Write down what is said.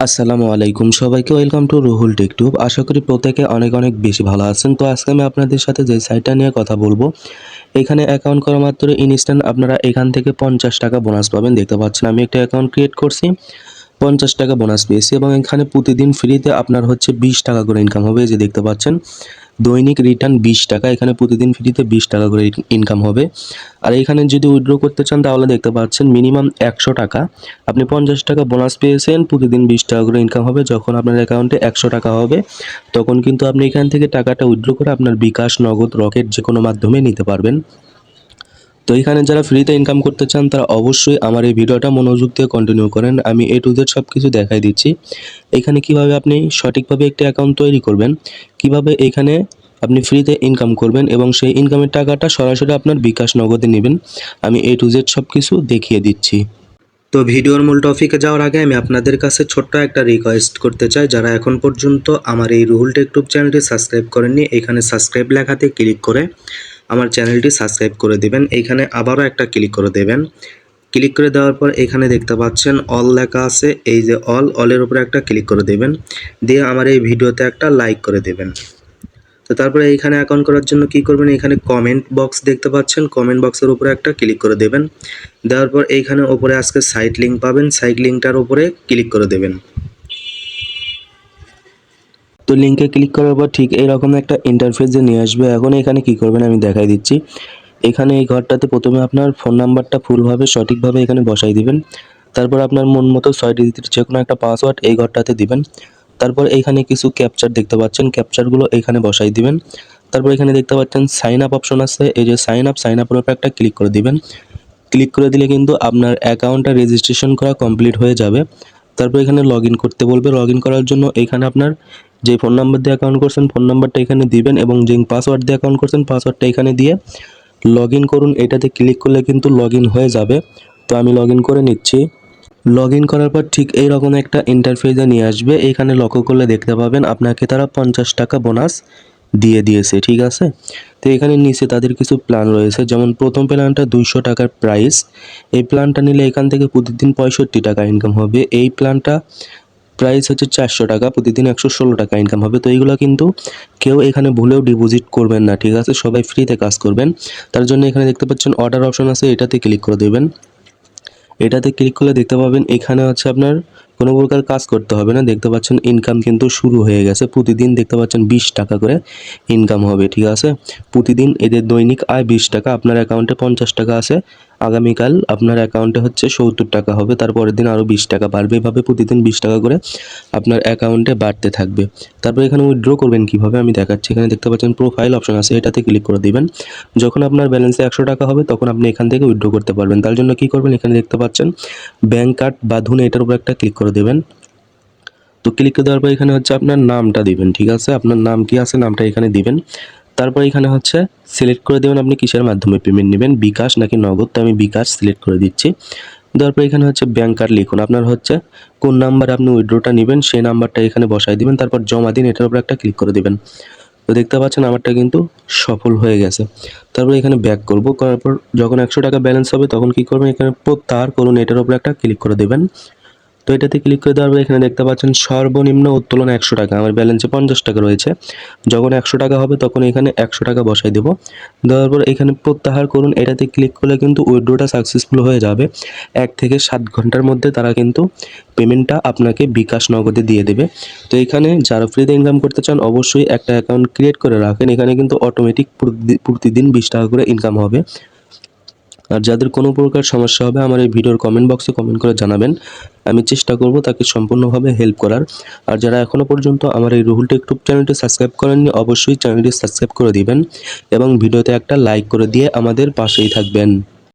আসসালামু আলাইকুম সবাইকে ওয়েলকাম টু রুহুল টেকটুব আশা করি প্রত্যেকে অনেক অনেক বেশি ভালো আছেন। তো আজকে আমি আপনাদের সাথে যে সাইটটা নিয়ে কথা বলব, এখানে অ্যাকাউন্ট করা মাত্র ইনস্ট্যান্ট আপনারা এখান থেকে পঞ্চাশ টাকা বোনাস পাবেন। দেখতে পাচ্ছেন আমি একটা অ্যাকাউন্ট ক্রিয়েট করছি। পঞ্চাশ টাকা বোনাস পেয়েছি এবং এখানে প্রতিদিন ফ্রিতে আপনার হচ্ছে বিশ টাকা করে ইনকাম হবে যে দেখতে পাচ্ছেন। দৈনিক রিটার্ন বিশ টাকা, এখানে প্রতিদিন ফ্রিতে বিশ টাকা করে ইনকাম হবে। আর এখানে যদি উইথড্র করতে চান, তাহলে দেখতে পাচ্ছেন মিনিমাম একশো টাকা। আপনি পঞ্চাশ টাকা বোনাস পেয়েছেন, প্রতিদিন বিশ টাকা করে ইনকাম হবে। যখন আপনার অ্যাকাউন্টে একশো টাকা হবে, তখন কিন্তু আপনি এখান থেকে টাকাটা উইথড্র করে আপনার বিকাশ, নগদ, রকেট যে কোনো মাধ্যমে নিতে পারবেন। তো এখানে যারা ফ্রিতে ইনকাম করতে চান, তারা অবশ্যই আমার এই ভিডিওটা মনোযোগ দিয়ে কন্টিনিউ করেন। আমি এ টু জেড সব কিছু দেখাই দিচ্ছি। এখানে কীভাবে আপনি সঠিকভাবে একটি অ্যাকাউন্ট তৈরি করবেন, কীভাবে এখানে আপনি ফ্রিতে ইনকাম করবেন এবং সেই ইনকামের টাকাটা সরাসরি আপনার বিকাশ নগদে নেবেন। আমি এ টু জেড সব কিছু দেখিয়ে দিচ্ছি। তো ভিডিওর মূল টপিকে যাওয়ার আগে আমি আপনাদের কাছে ছোট্ট একটা রিকোয়েস্ট করতে চাই। যারা এখন পর্যন্ত আমার এই রুহুল টেকটুব চ্যানেলটি সাবস্ক্রাইব করেননি, এখানে সাবস্ক্রাইব লেখাতে ক্লিক করে আমার চ্যানেলটি সাবস্ক্রাইব করে দেবেন। এইখানে আবারও একটা ক্লিক করে দেবেন। ক্লিক করে দেওয়ার পর এখানে দেখতে পাচ্ছেন অল লেখা আছে। এই যে অল, অলের উপরে একটা ক্লিক করে দেবেন। দিয়ে আমার এই ভিডিওতে একটা লাইক করে দেবেন। তো তারপরে এইখানে অ্যাকাউন্ট করার জন্য কি করবেন? এখানে কমেন্ট বক্স দেখতে পাচ্ছেন। কমেন্ট বক্সের উপরে একটা ক্লিক করে দেবেন। দেওয়ার পর এইখানে ওপরে আজকে সাইট লিঙ্ক পাবেন। সাইট লিঙ্কটার উপরে ক্লিক করে দেবেন। তো লিঙ্কে ক্লিক করার পর ঠিক এইরকম একটা ইন্টারফেস যে নিয়ে আসবে, এখন এখানে কি করবেন আমি দেখাই দিচ্ছি। এখানে এই ঘরটাতে প্রথমে আপনার ফোন নাম্বারটা ফুলভাবে সঠিকভাবে এখানে বসাই দিবেন। তারপর আপনার মন মতো ছয় ডিজিটের যে কোনো একটা পাসওয়ার্ড এই ঘরটাতে দিবেন। তারপর এখানে কিছু ক্যাপচার দেখতে পাচ্ছেন ক্যাপচারগুলো এখানে বসাই দিবেন। তারপর এখানে দেখতে পাচ্ছেন সাইন আপ অপশন আছে, এই যে সাইন আপ সাইন আপের উপর একটা ক্লিক করে দিবেন। ক্লিক করে দিলে কিন্তু আপনার অ্যাকাউন্টটা রেজিস্ট্রেশন করা কমপ্লিট হয়ে যাবে। তারপর এখানে লগ করতে বলবে। লগ করার জন্য এখানে আপনার যে ফোন নাম্বার দিয়ে অ্যাকাউন্ট করছেন ফোন নাম্বারটা এখানে দিবেন এবং যে পাসওয়ার্ড দিয়ে অ্যাকাউন্ট করছেন পাসওয়ার্ডটা এখানে দিয়ে লগ করুন। এটাতে ক্লিক করলে কিন্তু লগ হয়ে যাবে। তো আমি লগ করে নিচ্ছি। লগ ইন করার পর ঠিক এই রকম একটা ইন্টারফেসে নিয়ে আসবে। এখানে লক্ষ্য করলে দেখতে পাবেন, আপনাকে তারা পঞ্চাশ টাকা বোনাস দিয়ে দিয়েছে, ঠিক আছে? তো এখানে নিচে তাদের কিছু প্ল্যান রয়েছে। যেমন প্রথম প্ল্যানটা দুইশো টাকার প্রাইস এই প্ল্যানটা নিলে এখান থেকে প্রতিদিন পঁয়ষট্টি টাকা ইনকাম হবে। এই প্ল্যানটা প্রাইস হচ্ছে চারশো টাকা, প্রতিদিন একশো ষোলো টাকা ইনকাম হবে। তো এইগুলো কিন্তু কেউ এখানে ভুলেও ডিপোজিট করবেন না, ঠিক আছে? সবাই ফ্রিতে কাজ করবেন। তার জন্য এখানে দেখতে পাচ্ছেন অর্ডার অপশন আছে, এটাতে ক্লিক করে দেবেন। এটাতে ক্লিক করলে দেখতে পাবেন এখানে হচ্ছে আপনার কোনো প্রকার কাজ করতে হবে না। দেখতে পাচ্ছেন ইনকাম কিন্তু শুরু হয়ে গেছে। প্রতিদিন দেখতে পাচ্ছেন বিশ টাকা করে ইনকাম হবে, ঠিক আছে? প্রতিদিন এদের দৈনিক আয় বিশ টাকা। আপনার অ্যাকাউন্টে পঞ্চাশ টাকা আছে। আগামীকাল আপনার অ্যাকাউন্টে হচ্ছে সত্তর টাকা হবে, তারপরের দিন আরও বিশ টাকা বাড়বে। এভাবে প্রতিদিন বিশ টাকা করে আপনার অ্যাকাউন্টে বাড়তে থাকবে। তারপর এখানে উইথড্র করবেন কীভাবে আমি দেখাচ্ছি। এখানে দেখতে পাচ্ছেন প্রোফাইল অপশন আছে, এটাতে ক্লিক করে দিবেন। যখন আপনার ব্যালেন্সে একশো টাকা হবে, তখন আপনি এখান থেকে উইথড্র করতে পারবেন। তার জন্য কি করবেন? এখানে দেখতে পাচ্ছেন ব্যাঙ্ক কার্ড বা ধুন, এটার উপর একটা ক্লিক করে দেবেন। তো ক্লিক করে দেওয়ার পর এখানে হচ্ছে আপনার নামটা দিবেন, ঠিক আছে? আপনার নাম কি আছে? নামটা এখানে দিবেন। তারপর এখানে হচ্ছে সিলেক্ট করে দেবেন আপনি কিসের মাধ্যমে পেমেন্ট নেবেন, বিকাশ নাকি নগদ? তো আমি বিকাশ সিলেক্ট করে দিচ্ছি। দেওয়ার পর এখানে হচ্ছে ব্যাঙ্ক কার্ড লিখুন। আপনার হচ্ছে কোন নাম্বারে আপনি উইড্রোটা নেবেন, সেই নাম্বারটা এখানে বসাই দিবেন, তারপর জমা দিন, এটার উপর একটা ক্লিক করে দেবেন। তো দেখতে পাচ্ছেন আমারটা কিন্তু সফল হয়ে গেছে। তারপর এখানে ব্যাক করব, করার পর যখন একশো টাকা ব্যালেন্স হবে, তখন কি করবেন? এখানে প্রত্যাহার করুন, এটার উপর একটা ক্লিক করে দেবেন। তো এটাতে ক্লিক করে দেওয়ার পর এখানে দেখতে পাচ্ছেন সর্বনিম্ন উত্তোলন একশো টাকা, আমার ব্যালেন্সে পঞ্চাশ টাকা রয়েছে। যখন একশো টাকা হবে তখন এখানে একশো টাকা বসাই দেবো। দেওয়ার পর এখানে প্রত্যাহার করুন, এটাতে ক্লিক করলে কিন্তু উইড্রোটা সাকসেসফুল হয়ে যাবে। এক থেকে সাত ঘণ্টার মধ্যে তারা কিন্তু পেমেন্টটা আপনাকে বিকাশ নগদে দিয়ে দেবে। তো এখানে যারা ফ্রিতে ইনকাম করতে চান, অবশ্যই একটা অ্যাকাউন্ট ক্রিয়েট করে রাখেন। এখানে কিন্তু অটোমেটিক প্রতিদিন বিশ টাকা করে ইনকাম হবে। আর যাদের কোনো প্রকার সমস্যা হবে আমার এই ভিডিওর কমেন্ট বক্সে কমেন্ট করে জানাবেন। আমি চেষ্টা করব তাকে সম্পূর্ণভাবে হেল্প করার। আর যারা এখনও পর্যন্ত আমার এই রুহুল টেকটুব চ্যানেলটি সাবস্ক্রাইব করেননি, অবশ্যই চ্যানেলটি সাবস্ক্রাইব করে দিবেন এবং ভিডিওতে একটা লাইক করে দিয়ে আমাদের পাশেই থাকবেন।